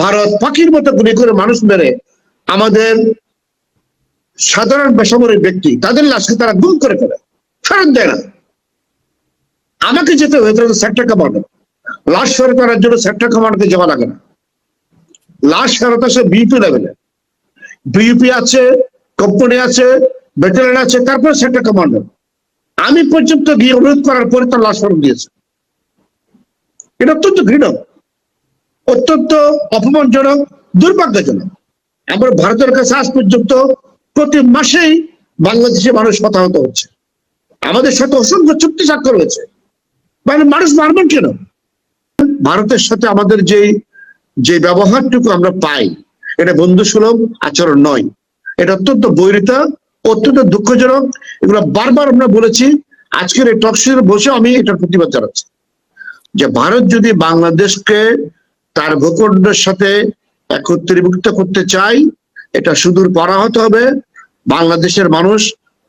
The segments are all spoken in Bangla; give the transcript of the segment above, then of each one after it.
ভারত পাখির মতো গুলি করে মানুষ মেরে আমাদের সাধারণ বেসামরিক ব্যক্তি, তাদের লাশকে তারা গুম করে ফেলে। ফেরত দেয় না। আমাকে যেতে হয়েছে সেক্টর কমান্ডার লাশ ফেরত আনার জন্য সেক্টর কমান্ডারকে যাওয়া লাগে না। লাশ ফেরত আসে বিউপি লেভেলে বিউপি আছে কোম্পানি আছে ব্যাটালিয়ন আছে, তারপর সেক্টর কমান্ডার আমি পর্যন্ত গিয়ে অনুরোধ করার পরে তার লাশ ফেরত দিয়েছে। এটা অত্যন্ত ঘৃণ। অত্যন্ত অপমানজনক, দুর্ভাগ্যজনক। আমার ভারতের কাছে আজ পর্যন্ত প্রতি মাসেই বাংলাদেশে মানুষ হতাহত হচ্ছে। আমাদের সাথে অসংখ্য চুক্তি স্বাক্ষর হয়েছে। মানে মানুষ মারবেন কেন? ভারতের সাথে আমাদের যে যে ব্যবহারটুকু আমরা পাই, এটা বন্ধু সুলভ আচরণ নয়। এটা অত্যন্ত বৈরিতা, অত্যন্ত দুঃখজনক। এগুলো বারবার আমরা বলেছি। আজকের এই টকশোতে বসে আমি এটার প্রতিবাদ জানাচ্ছি। যে ভারত যদি বাংলাদেশকে তার ভূখণ্ডের সাথে একত্রীভুক্ত করতে চাই। এটা সুদূর করা হতে হবে। বাংলাদেশের মানুষ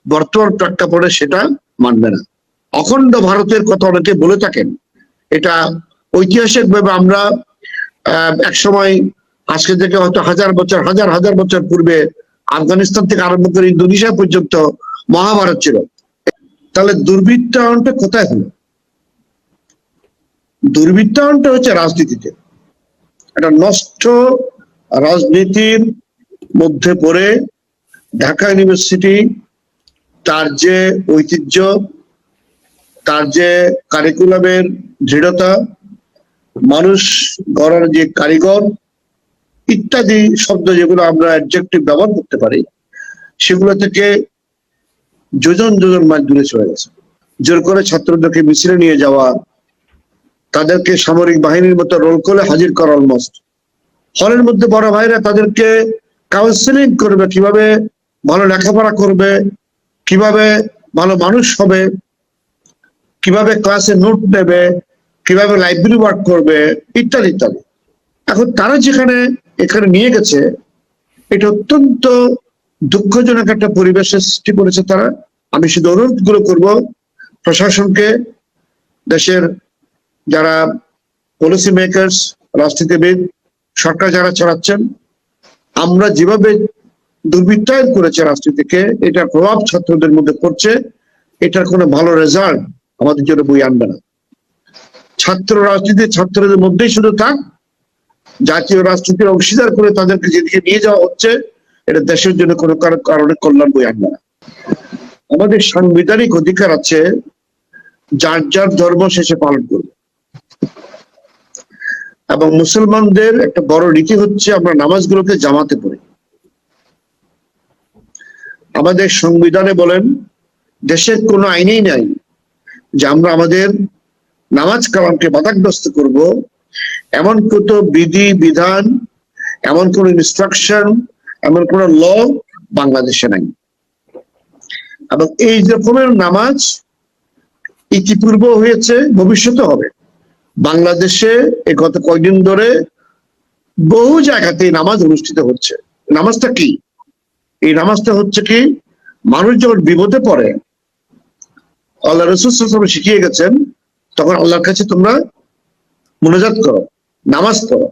বর্তমান প্রেক্ষাপটে সেটা মানবে না। অখণ্ড ভারতের কথা অনেকে বলে থাকেন। এটা ঐতিহাসিক ভাবে আমরা এক সময় আজকে থেকে হয়তো হাজার বছর, হাজার হাজার বছর পূর্বে আফগানিস্তান থেকে আরম্ভ করে ইন্দোনেশিয়া পর্যন্ত মহাভারত ছিল। তাহলে দুর্বৃত্তায়নটা কোথায় হলো? দুর্বৃত্তায়নটা হচ্ছে রাজনীতিতে। একটা নষ্ট রাজনীতির মধ্যে পড়ে ঢাকা ইউনিভার্সিটি তার যে ঐতিহ্য, তার যে কারিকুলামের দৃঢ়তা, মানুষ গড়ার যে কারিগর, ইত্যাদি শব্দ যেগুলো আমরা অ্যাডজেক্টিভ ব্যবহার করতে পারি, সেগুলো থেকে যোজন যোজন মাইল দূরে চলে গেছে। জোর করে ছাত্রদেরকে মিছিলে নিয়ে যাওয়া তাদেরকে সামরিক বাহিনীর মতো রোল করে হাজির করা অলমোস্ট হলের মধ্যে বড় ভাইরা তাদেরকে কাউন্সিলিং করবে, কীভাবে ভালো লেখাপড়া করবে, কীভাবে ভালো মানুষ হবে, কীভাবে ক্লাসে নোট নেবে, কীভাবে লাইব্রেরি ওয়ার্ক করবে, ইত্যাদি ইত্যাদি। এখন তারা যেখানে এখানে নিয়ে গেছে, এটা অত্যন্ত দুঃখজনক একটা পরিবেশের সৃষ্টি করেছে তারা। আমি শুধু অনুরোধগুলো করব প্রশাসনকে, দেশের যারা পলিসি মেকার্স রাজনীতিবিদ, সরকার যারা চালাচ্ছেন, আমরা যেভাবে দুর্বৃত্তায়ন করেছে রাজনীতিকে, এটার প্রভাব ছাত্রদের মধ্যে পড়ছে, এটার কোনো ভালো রেজাল্ট আমাদের জন্য বই আনবে না। ছাত্র রাজনীতি ছাত্রদের মধ্যেই শুধু থাক, জাতীয় রাজনীতির অংশীদার করে তাদেরকে যেদিকে নিয়ে যাওয়া হচ্ছে, এটা দেশের জন্য কোনো কারণে কল্যাণ বই আনবে না। আমাদের সাংবিধানিক অধিকার আছে, যার যার ধর্ম শেষে পালন করবে। এবং মুসলমানদের একটা বড় রীতি হচ্ছে আমরা নামাজগুলোকে জামাতে পড়ি। আমাদের সংবিধানে বলেন, দেশের কোনো আইনেই নাই যে আমরা আমাদের নামাজ কালামকে বাধাগ্রস্ত করব। এমন কত বিধি, বিধান, এমন কোন ইনস্ট্রাকশন এমন কোন ল বাংলাদেশে নাই। এবং এই রকমের নামাজ ইতিপূর্ব হয়েছে ভবিষ্যতে হবে। বাংলাদেশে এ গত কয়েকদিন ধরে বহু জায়গাতে নামাজ অনুষ্ঠিত হচ্ছে। নামাজটা কি? এই নামাজটা হচ্ছে কি, মানুষ যখন বিপদে পড়ে, আল্লাহ রসুল শিখিয়ে গেছেন, তখন আল্লাহর কাছে তোমরা মনোজাত করো, নামাজ পড়ো।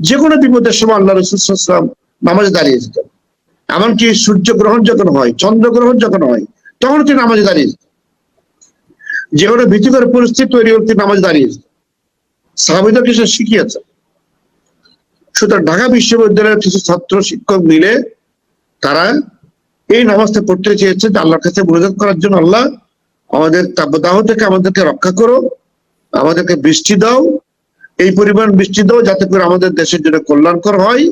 যে কোনো বিপদের সময় আল্লাহ রসুলাম নামাজে দাঁড়িয়ে যেতেন। এমনকি সূর্য গ্রহণ যখন হয়, চন্দ্র গ্রহণ যখন হয়, তখন তিনি নামাজে দাঁড়িয়ে যেতেন। যে কোনো ভীতিকর পরিস্থিতি তৈরি হলে তিনি নামাজে দাঁড়িয়ে সাহাবিদকে সে শিখিয়েছে। সুতরাং ঢাকা বিশ্ববিদ্যালয়ের কিছু ছাত্র শিক্ষক মিলে তারা এই নামাজটা পড়তে চেয়েছে যে আল্লাহর কাছে মনোজাত করার জন্য, আল্লাহ, আমাদের তাপদাহ থেকে আমাদেরকে রক্ষা করো, আমাদেরকে বৃষ্টি দাও, এই পরিমাণ বৃষ্টি দাও যাতে করে আমাদের দেশের জন্য কল্যাণকর হয়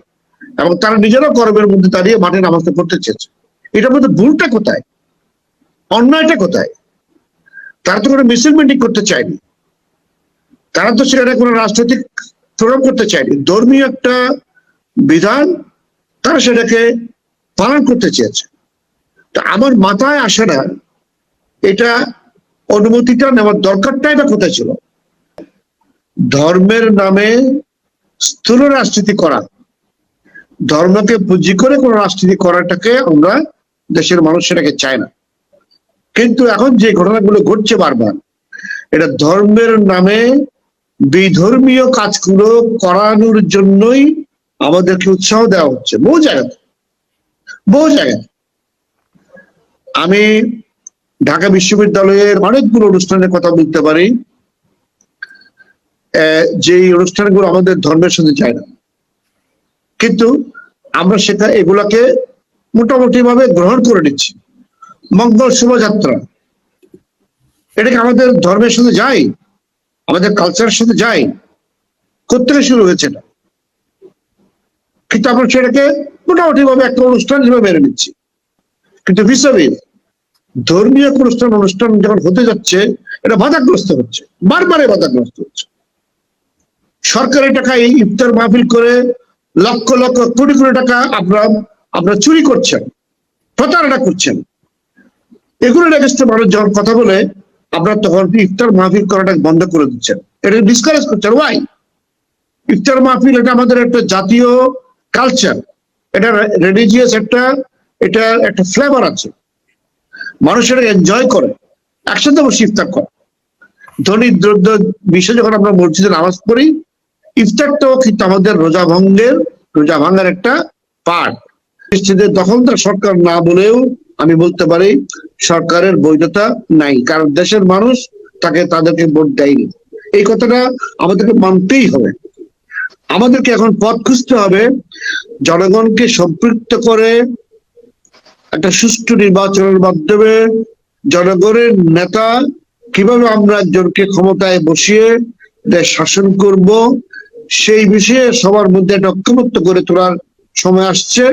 এবং তারা নিজেরা গরমের মধ্যে দাঁড়িয়ে মাঠে নামাজটা পড়তে চেয়েছে। এটার মধ্যে ভুলটা কোথায়? অন্যায়টা কোথায়? তারা তো কোনো মিছিল মিটিং করতে চায়নি। তারা তো সেখানে কোনো রাজনৈতিক প্রোগ্রাম করতে চায়নি। ধর্মীয় একটা বিধান তারা সেটাকে পালন করতে চেয়েছে। তা আমার মাথায় আসে না এটা অনুমতিটা নেওয়ার দরকারটাই বা কোথায় ছিল। ধর্মের নামে স্থূল রাজনীতি করা, ধর্মকে পুঁজি করে কোন রাজনীতি করাটাকে আমরা দেশের মানুষ সেটাকে চায় না। কিন্তু এখন যে ঘটনাগুলো ঘটছে বারবার, এটা ধর্মের নামে বিধর্মীয় কাজগুলো করানোর জন্যই আমাদেরকে উৎসাহ দেওয়া হচ্ছে। বহু জায়গাতে। বহু জায়গায় আমি ঢাকা বিশ্ববিদ্যালয়ের অনেকগুলো অনুষ্ঠানের কথা বলতে পারি। যে অনুষ্ঠানগুলো আমাদের ধর্মের সাথে যায় না। কিন্তু আমরা সেটা, এগুলাকে মোটামুটি ভাবে গ্রহণ করে নিচ্ছি। মঙ্গল শোভাযাত্রা। এটা কি আমাদের ধর্মের সাথে যায়? আমাদের কালচারের সাথে যায়। কোথেকে শুরু হয়েছে না কিন্তু আমরা সেটাকে মোটামুটি ভাবে একটা অনুষ্ঠান হিসেবে মেনে নিচ্ছি। কিন্তু হিসাবে ধর্মীয় অনুষ্ঠান অনুষ্ঠান যখন হতে যাচ্ছে, এটা বাধাগ্রস্ত হচ্ছে। বারবারে বাধাগ্রস্ত হচ্ছে। সরকারি টাকায় ইফতার মাহফিল করে লক্ষ লক্ষ কোটি কোটি টাকা আপনার, আপনারা চুরি করছেন, প্রতারণা করছেন। এগুলো এগেস্টে মানুষ যখন কথা বলে আপনারা তখন ইফতার মাহফিল করাটা বন্ধ করে দিচ্ছেন। এটা ডিসকারেজ করছেন। ওয়াই ইফতার মাহফিল এটা আমাদের একটা জাতীয় কালচার এটা রিলিজিয়াস একটা, এটা একটা ফ্লেভার আছে। মানুষ এটা এনজয় করে। একসাথে বসে ইফতার করে। ধনী দ্রব্য বিষয় যখন আমরা মসজিদে নামাজ পড়ি, ইফতারটাও কিন্তু আমাদের রোজা ভঙ্গের, রোজা ভাঙ্গার একটা পার্ট দখলদার সরকার না বলেও আমি বলতে পারি সরকারের বৈধতা নাই, কারণ দেশের মানুষ তাকে তাদেরকে ভোট দেয়নি। এই কথাটা আমাদেরকে মানতেই হবে। আমাদেরকে এখন পথ খুঁজতে হবে জনগণকে সম্পৃক্ত করে একটা সুষ্ঠু নির্বাচনের মাধ্যমে জনগণের নেতা কীভাবে আমরা একজনকে ক্ষমতায় বসিয়ে দেশ শাসন করব, সেই বিষয়ে সবার মধ্যে একটা ঐক্যমত্য করে তোলার সময় আসছে।